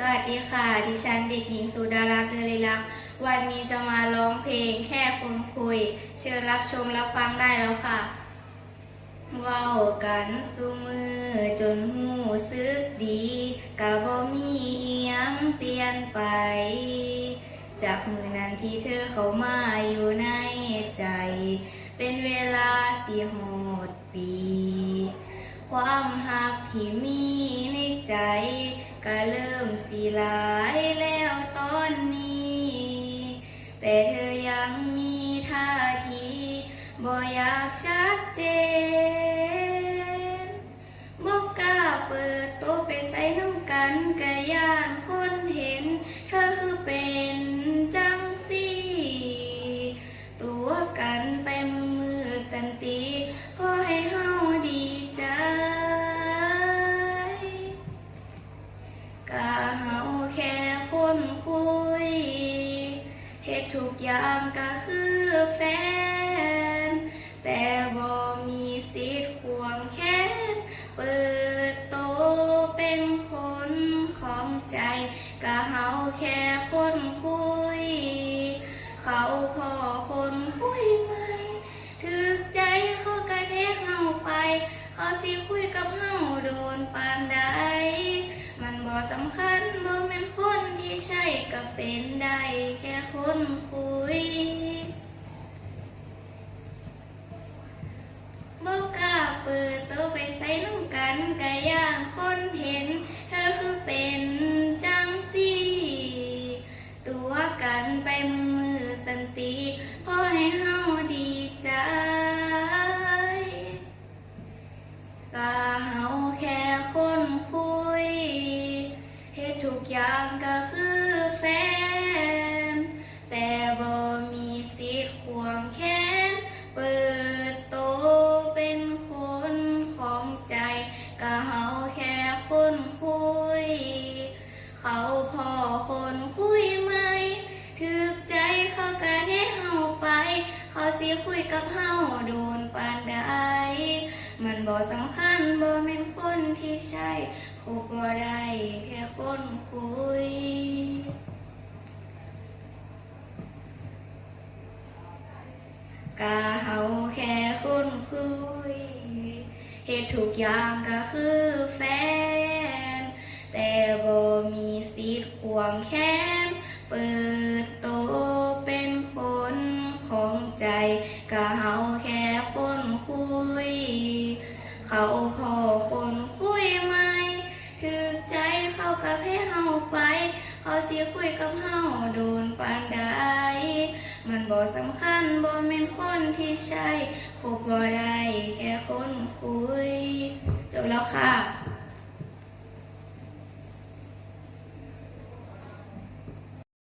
สวัสดีค่ะ ดิฉันเด็กหญิงสุดารักษ์เดลิลักษ์วันนี้จะมาร้องเพลงแค่คนคุย เชิญรับชมรับฟังได้แล้วค่ะเว้ากันสุมือจนหูซึกดีกะบ่มีอิหยังเปลี่ยนไป จากมือนั้นที่เธอเข้ามาอยู่ในใจ เป็นเวลาสี่หดปี ความหักที่มีในใจก็เลย แล้ว ทุกอย่างก็คือแฟน แต่บ่มีสิทธิ์ควงแขนเปิดโตเป็นคนของใจกะเฮาแค่คนคุย เขาพอคนคุยไหมถึกใจเขากระเทเฮาไป เขาสิคุยกับเฮา ได้แค่คนคุยบ่กล้าเปิดโตะไปใส่น้ำกันกะย่างคนเห็น เธอคือเป็นจังสีตัวกันไปมือมือสันติพอให้เฮาดีใจกาเฮาแค่คนคุยเฮ็ดทุกอย่างก็คือ คนคุยไหมถึกใจเขากะเทเฮาไป เขาสิคุยกับเฮาโดนปานใดมันบ่สำคัญบ่แม่นคนที่ใช่คบบ่ได้แค่คนคุยกาเฮาแค่คนคุยเหตุทุกอย่างก็คือแฟน สิทธิ์ควงแขน เปิดโตเป็นคนของใจกะเฮาแค่คนคุย เขาพอคนคุยไหมถึกใจเข้ากับให้เฮาไป เขาสิคุยกับเฮาโดนปานใดมันบ่สำคัญบ่แม่นคนที่ใช่คบบ่ได้แค่คนคุย จบแล้วค่ะ